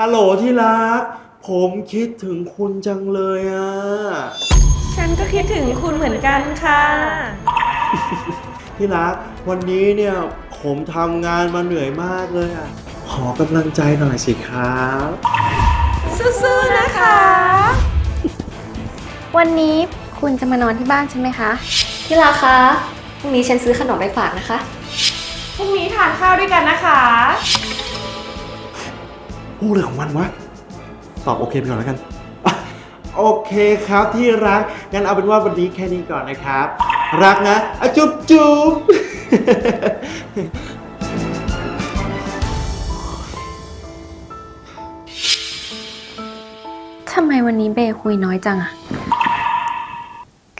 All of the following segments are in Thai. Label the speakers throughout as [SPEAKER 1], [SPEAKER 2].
[SPEAKER 1] ฮัลโหลที่รัก ผมคิดถึงคุณจังเลยอะ
[SPEAKER 2] ฉันก็คิดถึงคุณเหมือนกันค่ะ
[SPEAKER 1] ที่รัก วันนี้เนี่ยผมทำงานมาเหนื่อยมากเลยอะ ขอกำลังใจหน่อยสิครับ
[SPEAKER 2] สู้ๆนะคะ
[SPEAKER 3] วันนี้คุณจะมานอนที่บ้านใช่ไหมคะ
[SPEAKER 4] ที่รักคะ พรุ่งนี้ฉันซื้อขนมไปฝากนะคะ
[SPEAKER 2] พรุ่งนี้ทานข้าวด้วยกันนะคะ
[SPEAKER 1] พูดเลยของมันวะ ตอบโอเคไปก่อนแล้วกัน โอเคครับที่รัก งั้นเอาเป็นว่าวันนี้แค่นี้ก่อนนะครับ รักนะอะจุ๊บจุ๊บ
[SPEAKER 3] ทำไมวันนี้เบย์คุยน้อยจังอะ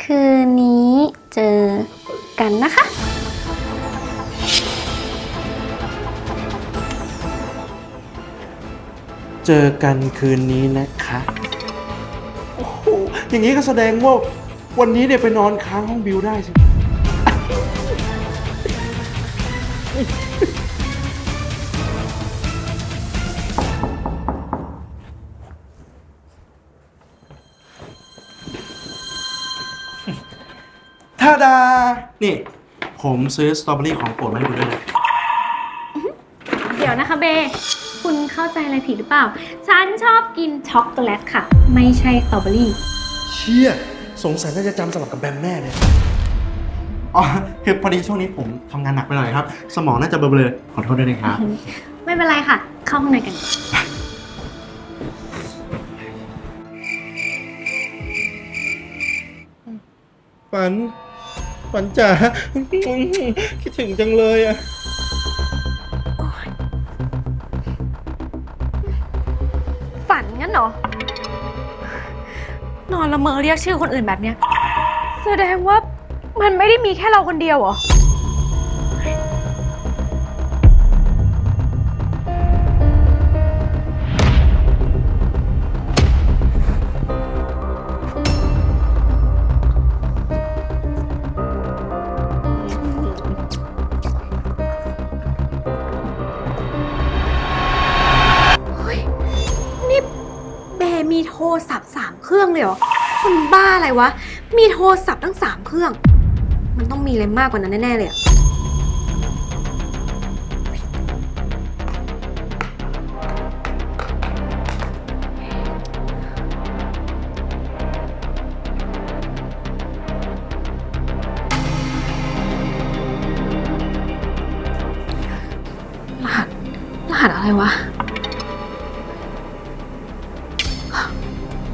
[SPEAKER 3] คืนนี้เจอกันนะคะ
[SPEAKER 1] เจอกันคืนนี้นะคะ โอ้โห อย่างนี้ก็แสดงว่าวันนี้เนี่ยไปนอนค้างห้องบิวได้สิ ท่าดา นี่ ผมซื้อสตรอเบอรี่ของโปรดมาให้คุณด้วยนะ
[SPEAKER 3] เดี๋ยวนะคะเบย์ คุณเข้าใจอะไรผิดหรือเปล่า ฉันชอบกินช็อกโกแลตค่ะ ไม่ใช่สตรอเบอรี่
[SPEAKER 1] เชี่ย สงสัยน่าจะจำสลับกับแบมแน่เลยอ๋อคือพอดีช่วงนี้ผมทำงานหนักไปหน่อยครับ สมองน่าจะเบลอๆขอโทษด้วยนะครับ
[SPEAKER 3] ไม่เป็นไรค่ะ เข้าข้างในกัน
[SPEAKER 1] ฝัน ฝันจ๋าคิดถึงจังเลยอะ
[SPEAKER 3] นอนละเมอเรียกชื่อคนอื่นแบบเนี้ยแสดงว่ามันไม่ได้มีแค่เราคนเดียวเหรอ อะไรวะ มีโทรศัพท์ตั้งสามเครื่อง มันต้องมีอะไรมากกว่านั้นแน่ๆเลยอะรหัส รหัสอะไรวะ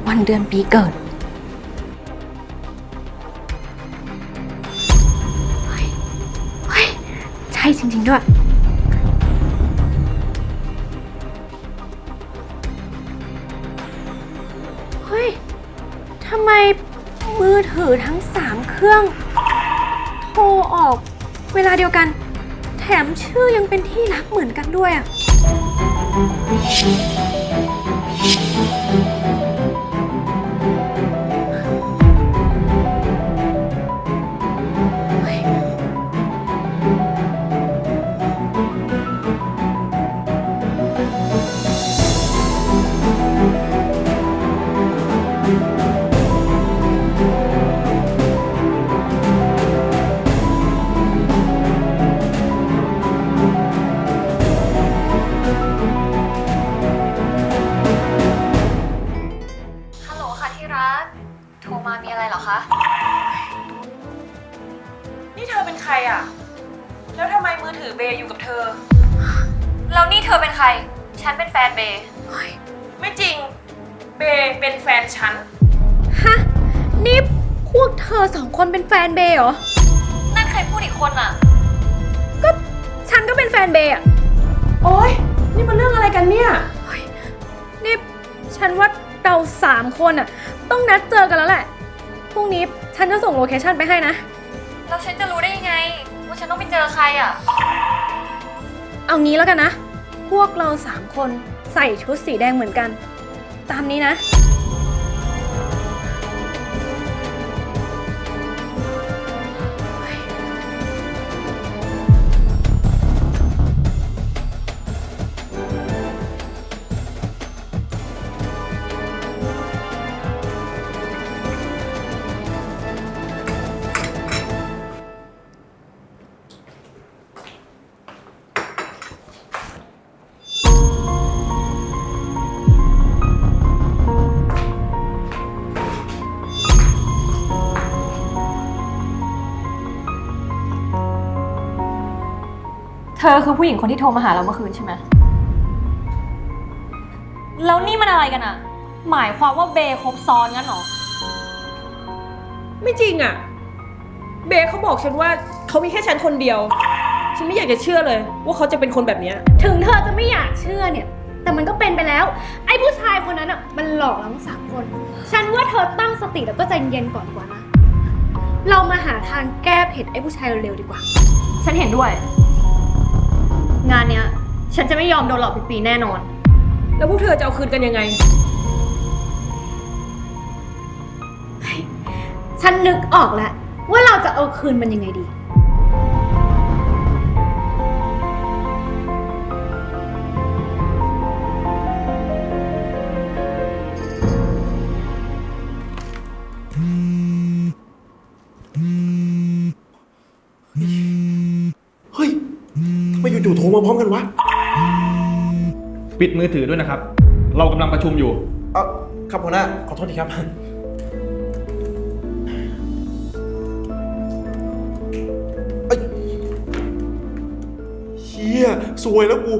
[SPEAKER 3] วันเดือนปีเกิด จริง ๆ ด้วย เฮ้ย ทำไมมือถือทั้งสามเครื่อง โทรออกเวลาเดียวกัน แถมชื่อยังเป็นที่รักเหมือนกันด้วยอะ
[SPEAKER 4] รัก โทรมามีอะไรเหรอคะ
[SPEAKER 2] นี่เธอเป็นใครอะ แล้วทำไมมือถือเบย์อยู่กับเธอ
[SPEAKER 4] แล้วนี่เธอเป็นใคร ฉันเป็นแฟนเบย์
[SPEAKER 2] ไม่จริง เบย์เป็นแฟนฉัน
[SPEAKER 3] ฮะ นี่พวกเธอสองคนเป็นแฟนเบย์เหรอ
[SPEAKER 4] นั่นใครพูดอีกคนอะ
[SPEAKER 3] ก็ฉันก็เป็นแฟนเบย์อะ
[SPEAKER 2] โอ๊ย นี่มันเรื่องอะไรกันเนี่ย
[SPEAKER 3] นี่ฉันว่าเราสามคนอะ ต้องนัดเจอกันแล้วแหละ พรุ่งนี้ฉันจะส่งโลเคชั่นไปให้นะ
[SPEAKER 4] แล้วฉันจะรู้ได้ยังไง ว่าฉันต้องไปเจอใครอะ
[SPEAKER 3] เอางี้แล้วกันนะ พวกเราสามคนใส่ชุดสีแดงเหมือนกัน ตามนี้นะ
[SPEAKER 4] อคือผู้หญิงคนที่โทรมาหาเราเมื่อคืนใช่ไหม แล้วนี่มันอะไรกันอะหมายความว่าเบย์ครบซ้อนงั้นเหรอ
[SPEAKER 2] ไม่จริงอะเบย์เขาบอกฉันว่าเขามีแค่ฉันคนเดียว ฉันไม่อยากจะเชื่อเลย ว่าเขาจะเป็นคนแบบเนี้ย
[SPEAKER 3] ถึงเธอจะไม่อยากเชื่อเนี่ย แต่มันก็เป็นไปแล้ว ไอ้ผู้ชายคนนั้นอะ มันหลอกเราทั้งสามคน ฉันว่าเธอตั้งสติแล้วก็ใจเย็นก่อนดีกว่านะ เรามาหาทางแก้เผ็ดไอ้ผู้ชายเร็วๆดีกว่า
[SPEAKER 4] ฉันเห็นด้วย งานเนี้ย ฉันจะไม่ยอมโดนหลอกฟรีๆแน่นอน
[SPEAKER 2] แล้วพวกเธอจะเอาคืนกันยังไง
[SPEAKER 3] ฉันนึกออกแล้วว่าเราจะเอาคืนมันยังไงดี
[SPEAKER 1] ทำไมอยู่ๆโทรมาพร้อมกันวะ
[SPEAKER 5] ปิดมือถือด้วยนะครับ เรากำลังประชุมอยู่
[SPEAKER 1] เออครับหัวหน้า ขอโทษทีครับ เอ้ยเฮียสวยแล้วกู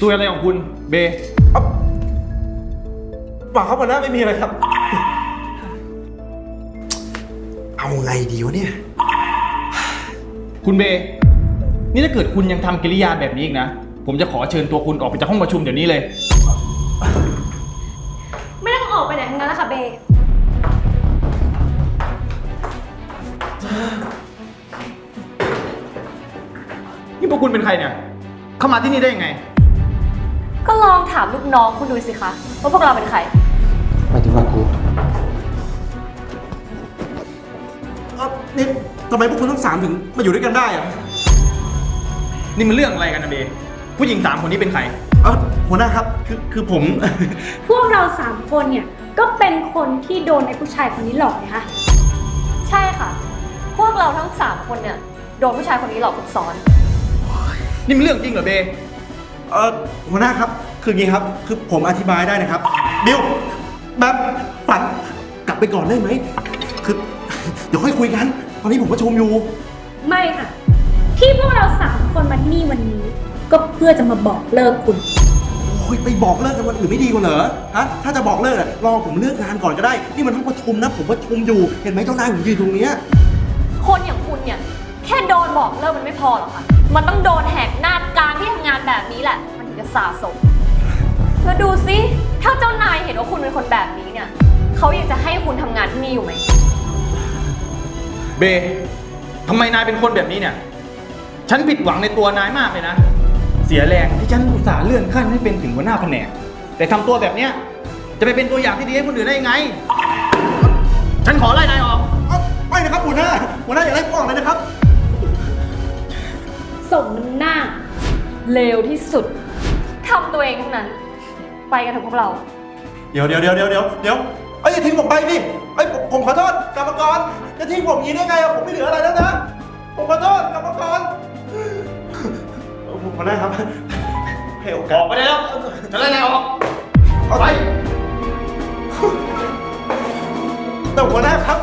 [SPEAKER 5] ตัวอะไรของคุณเบ
[SPEAKER 1] เอ้าเปล่าครับหัวหน้าไม่มีอะไรครับ อาไงดีวะเนี่ย
[SPEAKER 5] คุณเบนี่ถ้าเกิดคุณยังทำกิริยาแบบนี้อีกนะ ผมจะขอเชิญตัวคุณออกไปจากห้องประชุมเดี๋ยวนี้เลย
[SPEAKER 3] ไม่ต้องออกไปไหนทั้งนั้นแล้วค่ะเบย์
[SPEAKER 5] นี่พวกคุณเป็นใครเนี่ย เข้ามาที่นี่ได้ยังไง
[SPEAKER 4] ก็ลองถามลูกน้องคุณดูสิคะว่าพวกเราเป็นใคร
[SPEAKER 1] หมายถึงว่ากู นี่ทำไมพวกคุณทั้งสามถึงมาอยู่ด้วยกันได้อะ
[SPEAKER 5] นี่มันเรื่องอะไรกันนะเบผู้หญิงสามคนนี้เป็นใคร
[SPEAKER 1] เอ้าหัวหน้าครับ คือคือผม
[SPEAKER 3] พวกเราสามคนเนี่ย ก็เป็นคนที่โดนไอ้ผู้ชายคนนี้หลอกนะคะ
[SPEAKER 4] ใช่ค่ะ พวกเราทั้งสามคนเนี่ย โดนผู้ชายคนนี้หลอกครบซ้อน
[SPEAKER 5] นี่มันเรื่องจริงเหรอเบ
[SPEAKER 1] เออหัวหน้าครับ คืออย่างงี้ครับ คือผมอธิบายได้นะครับ บิวแบบฝันกลับไปก่อนได้ไหม คือ เดี๋ยวค่อยคุยกัน ตอนนี้ผมประชุมอยู่
[SPEAKER 3] ไม่ค่ะ ที่พวกเราสามคนมาที่นี่วันนี้ ก็เพื่อจะมาบอกเลิกคุณ
[SPEAKER 1] โอ้ยไปบอกเลิกกันวันอื่นไม่ดีกว่าเหรอฮะถ้าจะบอกเลิกอะรอผมเลิกงานก่อนก็ได้ นี่มันห้องประชุมนะ ผมประชุมอยู่ เห็นไหมเจ้านายผมยืนตรงเนี้ย
[SPEAKER 4] คนอย่างคุณเนี่ย แค่โดนบอกเลิกมันไม่พอหรอกค่ะ มันต้องโดนแหกหน้ากลางที่ทำงานแบบนี้แหละ มันถึงจะสะสม แล้วดูสิถ้าเจ้านายเห็นว่าคุณเป็นคนแบบนี้เนี่ย เขายังจะให้คุณทำงานที่นี่อยู่ไหม
[SPEAKER 5] เบทำไมนายเป็นคนแบบนี้เนี่ย ฉันผิดหวังในตัวนายมากเลยนะ เสียแรงที่ฉันอุตส่าห์เลื่อนขั้นให้เป็นถึงหัวหน้าแผนก แต่ทำตัวแบบเนี้ยจะไปเป็นตัวอย่างที่ดีให้คนอื่นได้ยังไง ฉันขอไล่นายออก
[SPEAKER 1] เอ้าไม่นะครับหัวหน้าหัวหน้าอย่าไล่ผมออกเลยนะครับ
[SPEAKER 3] ส่งน้ำหน้า
[SPEAKER 4] เลวที่สุด ทำตัวเองทั้งนั้น ไปกันเถอะพวกเรา
[SPEAKER 1] เดี๋ยวเดี๋ยวเดี๋ยวเดี๋ยวเดี๋ยวเดี๋ยวเอ้ยอย่าทิ้งผมไปดิเอ้ยผมผมขอโทษกรรมกร จะทิ้งผมอย่างนี้ได้ไงอะผมไม่เหลืออะไรแล้วนะ ผมขอโทษกรรมกรผมขอได้ครับให้โอกา
[SPEAKER 5] อ
[SPEAKER 1] ส
[SPEAKER 5] อกไปได้แล้วจะไล่นายออก
[SPEAKER 1] เอา
[SPEAKER 5] ไป
[SPEAKER 1] แต่หัวหน้าครับ